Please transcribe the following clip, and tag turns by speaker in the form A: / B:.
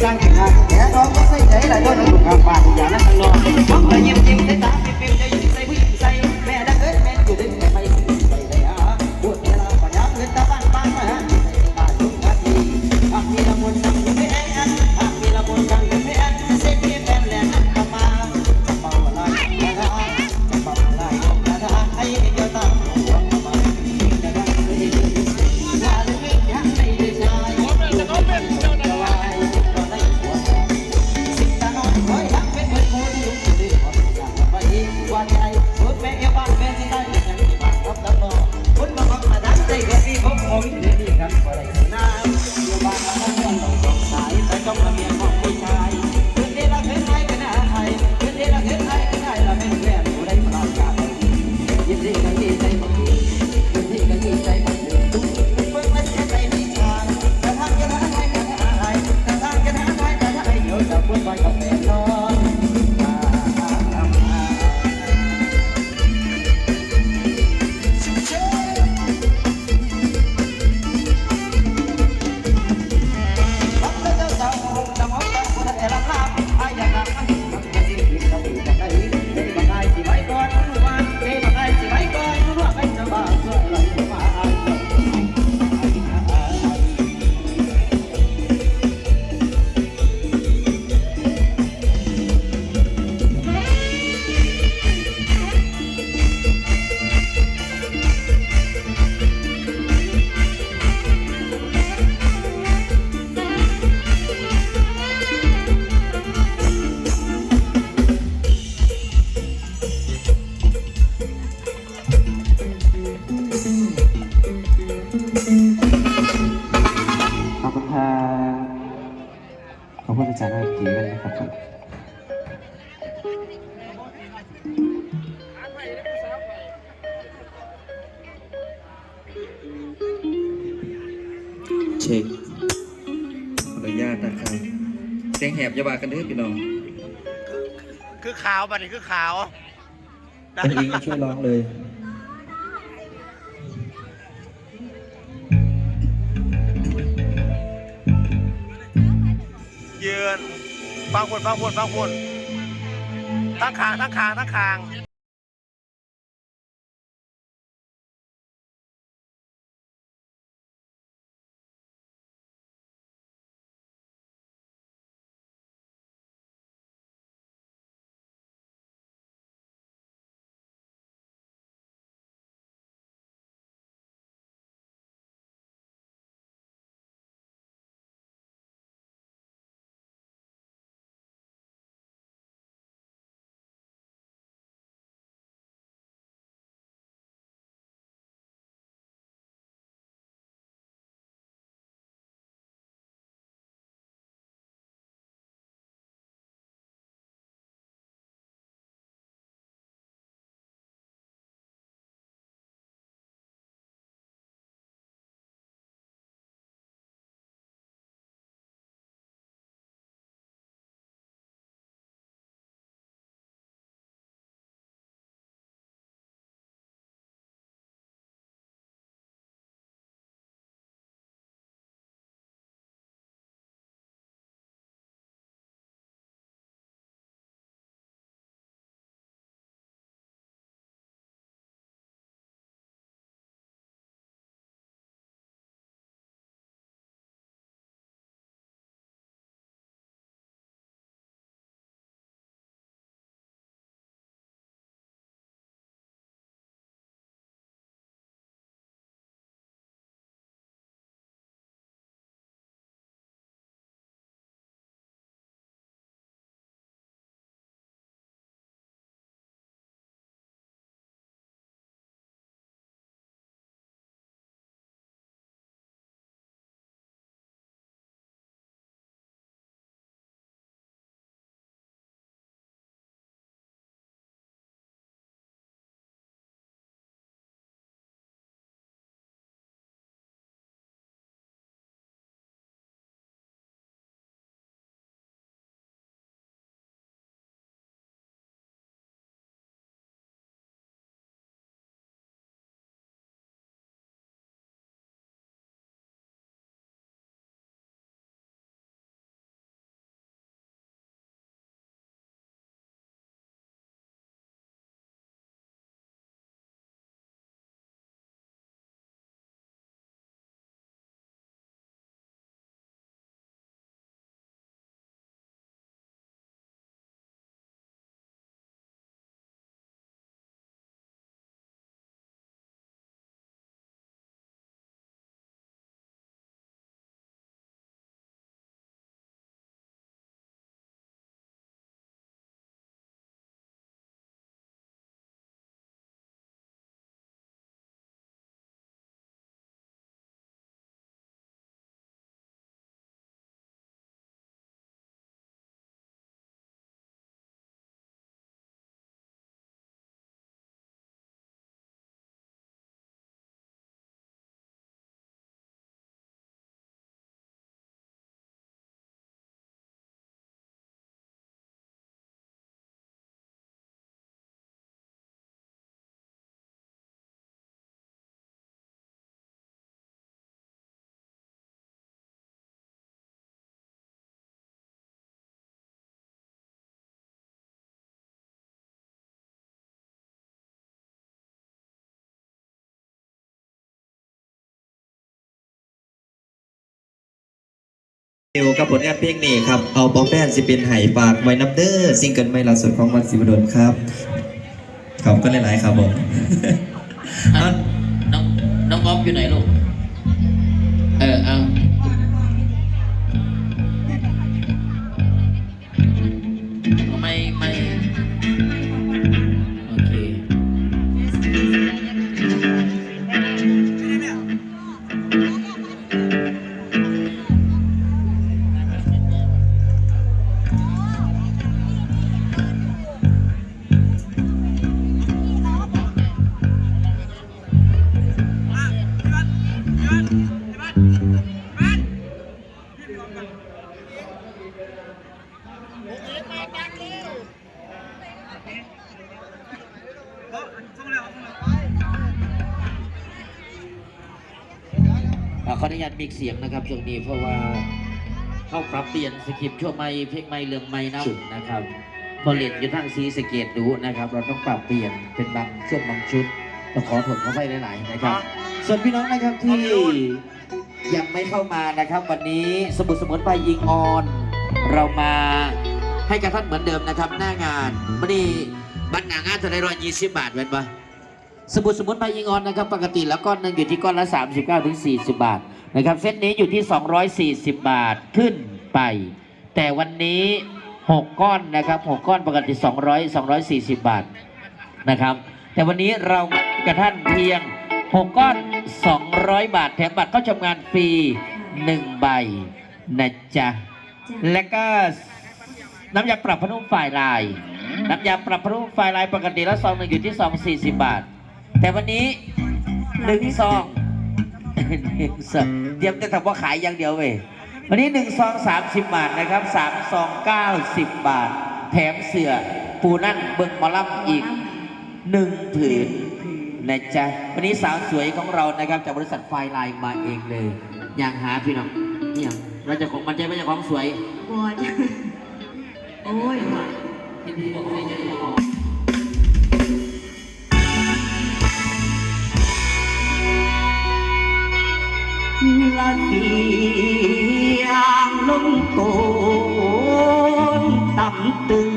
A: trang chẳng hạn kẻ đó có xây thế là do nó đủ hàng bạc giả nó thằng lo, mất là nhiêm nhiêm thế ta เช็คขออนุญาตนะครับเสียงแหบยาบา
B: กันเด้อพี่น้อง
C: คือขาวบัดนี้คือขาว
B: เป็นอิงช่วยร้องเลยเยื
C: อนฟังคนฟังคนฟังคนทั้งคางทั้งคางทั้งคาง
B: เอวกับผลงานเพลงนี้ครับ เอาปอมแป้นสิเป็นไห่ฝากไว้นับเด้อซิงเกิลใหม่ล่าสุดของวันสิบดลครับขอบก็หลายๆครับผม
D: น้องน้องบ๊อบอยู่ไหนลูก เออเอา ขออนุญาตมิกเสียงนะครับช่วงนี้เพราะว่าเข้าปรับเปลี่ยนสคริปต์ช่วงไม่เพลงไม่เรื่องไม่น้ำนะครับ พอเล่นอยู่ทั้งซีสะเกตดูนะครับ เราต้องปรับเปลี่ยนเป็นบางช่วงบางชุดต้องขอถดเข้าไปหลายๆนะครับ ส่วนพี่น้องนะครับที่ยังไม่เข้ามานะครับ วันนี้สมุดสมุนไพรยิงออน เรามาให้กับท่านเหมือนเดิมนะครับ หน้างานวันนี้บัตรหนางานจะได้ร้อยยี่สิบบาทเว้นปะ สมุดสมุนไพรยิงออนนะครับปกติแล้วก้อนหนึ่งอยู่ที่ก้อนละ 39ถึง40 บาทนะครับเซตนี้อยู่ที่ 240 บาทขึ้นไป แต่วันนี้ 6 ก้อนนะครับ 6 ก้อนปกติ 200 240 บาทนะครับ แต่วันนี้เรากระท่านเพียง 6 ก้อน 200 บาท แถมบัตรเข้าชมงานฟรี 1 ใบนะจ๊ะ และก็น้ำยาปรับผ้านุ่มฝ่ายลาย น้ำยาปรับผ้านุ่มฝ่ายลายปกติแล้วซองหนึ่งอยู่ที่ซอง40 บาท แต่วันนี้หนึ่งซองหนึ่งซองเดี๋ยวจะทำว่าขายอย่างเดียวเว้ยวันนี้หนึ่งซองสามสิบบาทนะครับสามซองเก้าสิบบาท แถมเสือปูนั่นเบิงหมอลับอีกหนึ่งผืนนะจ๊ะวันนี้สาวสวยของเรานะครับจากบริษัทไฟไลน์มาเองเลย อย่างหาพี่น้องนี่อย่างเราจะของมันใจไม่ใช่ของสวย
E: บัวจ้ะโอ้ยว่ะ
A: ละเสียงลมโกนต่ำตึง